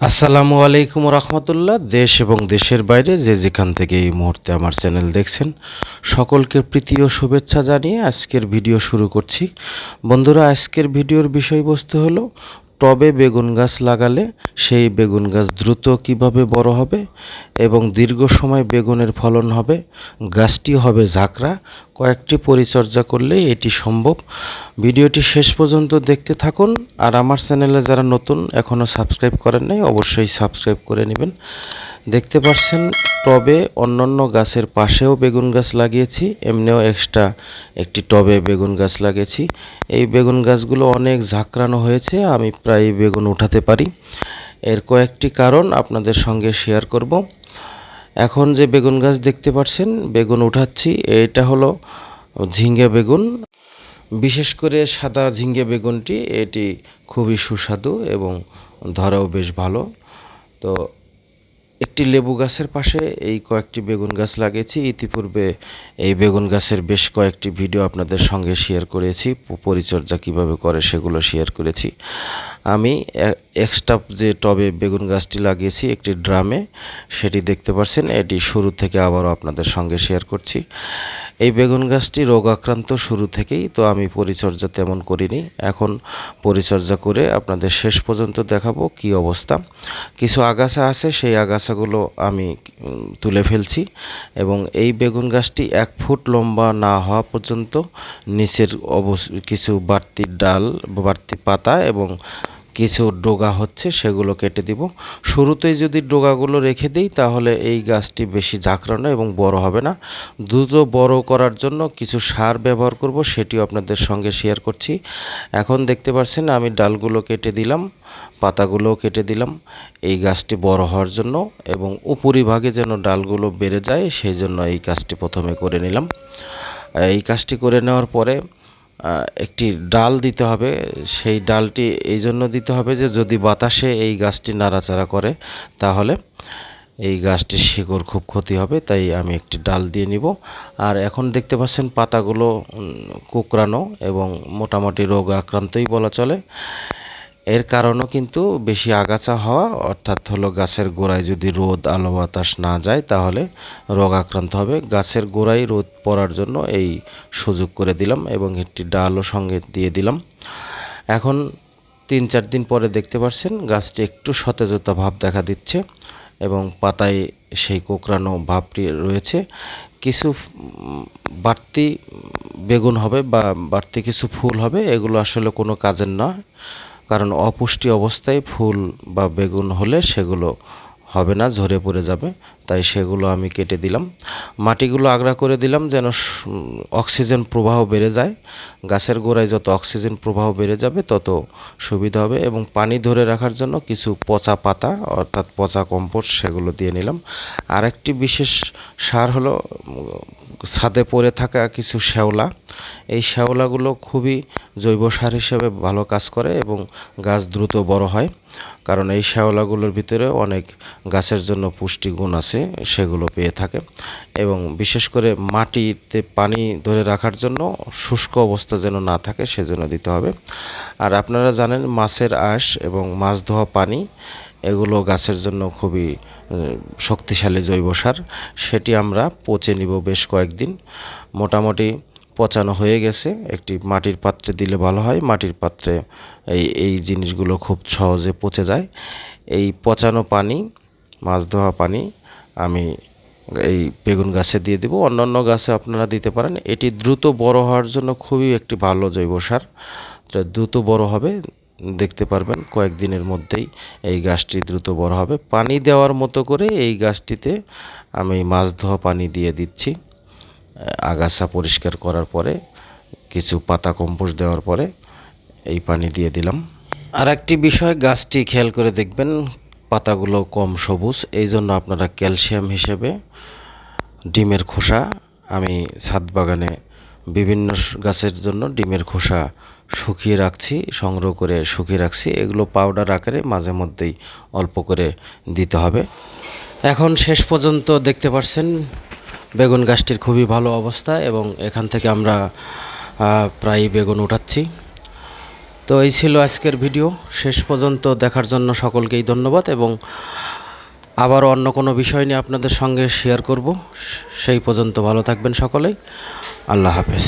আসসালামু আলাইকুম রহমতুল্লাহ। দেশ এবং দেশের বাইরে যে যেখান থেকে এই মুহূর্তে আমার চ্যানেল দেখছেন, সকলকে প্রীতি ও শুভেচ্ছা জানিয়ে আজকের ভিডিও শুরু করছি। বন্ধুরা, আজকের ভিডিওর বিষয়বস্তু হলো টবে বেগুন গাছ লাগালে সেই বেগুন গাছ দ্রুত কীভাবে বড় হবে এবং দীর্ঘ সময় বেগুনের ফলন হবে, গাছটি হবে ঝাঁকড়া, কয়েকটি পরিচর্যা করলে এটি সম্ভব। ভিডিওটি শেষ পর্যন্ত দেখতে থাকুন আর আমার চ্যানেলে যারা নতুন, এখনও সাবস্ক্রাইব করেন নাই, অবশ্যই সাবস্ক্রাইব করে নেবেন। দেখতে পাচ্ছেন টবে অন্যান্য গাছের পাশেও বেগুন গাছ লাগিয়েছি, এমনিও এক্সট্রা একটি টবে বেগুন গাছ লাগিয়েছি। এই বেগুন গাছগুলো অনেক ঝাঁকড়ানো হয়েছে, আমি প্রায় বেগুন উঠাতে পারি। এর কয়েকটি কারণ আপনাদের সঙ্গে শেয়ার করব। এখন যে বেগুন গাছ দেখতে পাচ্ছেন, বেগুন উঠাচ্ছি, এটা হলো ঝিঙ্গে বেগুন। বিশেষ করে সাদা ঝিঙ্গে বেগুনটি, এটি খুবই সুস্বাদু এবং ধরাও বেশ ভালো। তো একটি লেবু গাছের পাশে এই কয়েকটি বেগুন গাছ লাগিয়েছি। ইতিপূর্বে এই বেগুন গাছের বেশ কয়েকটি ভিডিও আপনাদের সঙ্গে শেয়ার করেছি। পরিচর্যা কীভাবে করে সেগুলো শেয়ার করেছি। আমি এক্সট্রা যে টবে বেগুন গাছটি লাগিয়েছি একটি ড্রামে, সেটি দেখতে পাচ্ছেন এটি শুরু থেকে আবারও আপনাদের সঙ্গে শেয়ার করছি। এই বেগুন গাছটি রোগ আক্রান্ত শুরু থেকেই, তো আমি পরিচর্যা তেমন করিনি। এখন পরিচর্যা করে আপনাদের শেষ পর্যন্ত দেখাবো কি অবস্থা। কিছু আগাছা আছে, সেই আগাছাগুলো আমি তুলে ফেলছি এবং এই বেগুন গাছটি এক ফুট লম্বা না হওয়া পর্যন্ত নিচের অবস, কিছু বাড়তি ডাল বাড়তি পাতা এবং কিছু ডোগা হচ্ছে, সেগুলো কেটে দিব। শুরুতেই যদি ডোগাগুলো রেখে দিই, তাহলে এই গাছটি বেশি ঝাঁকড়ানো এবং বড় হবে না। দ্রুত বড় করার জন্য কিছু সার ব্যবহার করব, সেটিও আপনাদের সঙ্গে শেয়ার করছি। এখন দেখতে পাচ্ছেন, আমি ডালগুলো কেটে দিলাম, পাতাগুলোও কেটে দিলাম। এই গাছটি বড় হওয়ার জন্য এবং উপরিভাগে যেন ডালগুলো বেড়ে যায়, সেই জন্য এই কাজটি প্রথমে করে নিলাম। এই কাজটি করে নেওয়ার পরে একটি ডাল দিতে হবে। সেই ডালটি এই জন্য দিতে হবে যে যদি বাতাসে এই গাছটি নাড়াচাড়া করে, তাহলে এই গাছটির শিকড় খুব ক্ষতি হবে, তাই আমি একটি ডাল দিয়ে নিব। আর এখন দেখতে পাচ্ছেন পাতাগুলো কোঁকড়ানো এবং মোটামুটি রোগ আক্রান্তই বলা চলে। এর কারণও কিন্তু বেশি আগাছা হওয়া, অর্থাৎ হলো গাছের গোড়ায় যদি রোদ, আলো, বাতাস না যায়, তাহলে রোগ আক্রান্ত হবে। গাছের গোড়ায় রোদ পড়ার জন্য এই সুযোগ করে দিলাম এবং একটি ডালও সঙ্গে দিয়ে দিলাম। এখন তিন চার দিন পরে দেখতে পাচ্ছেন গাছটি একটু সতেজতা ভাব দেখা দিচ্ছে এবং পাতায় সেই কোকড়ানো ভাবটি রয়েছে। কিছু বাড়তি বেগুন হবে বা বাড়তি কিছু ফুল হবে, এগুলো আসলে কোনো কাজের না কারণ অপুষ্টি অবস্থায় ফুল বা বেগুন হলে সেগুলো হবে না, ঝরে পড়ে যাবে। তাই সেগুলো আমি কেটে দিলাম। মাটিগুলো আগড়া করে দিলাম যেন অক্সিজেন প্রবাহ বেড়ে যায়। গাছের গোড়ায় যত অক্সিজেন প্রবাহ বেড়ে যাবে, তত সুবিধা হবে এবং পানি ধরে রাখার জন্য কিছু পচা পাতা, অর্থাৎ পচা কম্পোস্ট সেগুলো দিয়ে নিলাম। আরেকটি বিশেষ সার হলো ছাদে পড়ে থাকা কিছু শ্যাওলা। এই শ্যাওলাগুলো খুবই জৈব সার হিসেবে ভালো কাজ করে এবং গাছ দ্রুত বড় হয়। কারণ এই শ্যাওলাগুলোর ভিতরে অনেক গাছের জন্য পুষ্টিগুণ আছে, সেগুলো পেয়ে থাকে। এবং বিশেষ করে মাটিতে পানি ধরে রাখার জন্য শুষ্ক অবস্থা যেন না থাকে, সেজন্য দিতে হবে। আর আপনারা জানেন, মাছের আঁশ এবং মাছ ধোয়া পানি, এগুলো গাছের জন্য খুবই শক্তিশালী জৈব সার। সেটি আমরা পচে নিব বেশ কয়েকদিন। মোটামুটি পচানো হয়ে গেছে। একটি মাটির পাত্রে দিলে ভালো হয়। মাটির পাত্রে এই এই জিনিসগুলো খুব সহজে পচে যায়। এই পচানো পানি, মাছ ধোয়া পানি আমি এই বেগুন গাছে দিয়ে দেবো। অন্যান্য গাছে আপনারা দিতে পারেন। এটি দ্রুত বড় হওয়ার জন্য খুবই একটি ভালো জৈব সার। দ্রুত বড় হবে, দেখতে পারবেন কয়েকদিনের মধ্যেই এই গাছটি দ্রুত বড় হবে। পানি দেওয়ার মতো করে এই গাছটিতে আমি মাছ ধোয়া পানি দিয়ে দিচ্ছি। আগাছা পরিষ্কার করার পরে, কিছু পাতা কম্পোস্ট দেওয়ার পরে এই পানি দিয়ে দিলাম। আর একটি বিষয়, গাছটি খেয়াল করে দেখবেন, পাতাগুলো কম সবুজ, এই জন্য আপনারা ক্যালসিয়াম হিসেবে ডিমের খোসা, আমি ছাদ বাগানে বিভিন্ন গাছের জন্য ডিমের খোসা শুকিয়ে রাখছি, সংগ্রহ করে শুকিয়ে রাখছি, এগুলো পাউডার আকারে মাঝে মধ্যেই অল্প করে দিতে হবে। এখন শেষ পর্যন্ত দেখতে পাচ্ছেন বেগুন গাছটির খুবই ভালো অবস্থা এবং এখান থেকে আমরা প্রায় বেগুন উঠাচ্ছি। তো এই ছিল আজকের ভিডিও। শেষ পর্যন্ত দেখার জন্য সকলকেই ধন্যবাদ এবং আবারও অন্য কোনো বিষয় নিয়ে আপনাদের সঙ্গে শেয়ার করব। সেই পর্যন্ত ভালো থাকবেন সকলেই। আল্লাহ হাফেজ।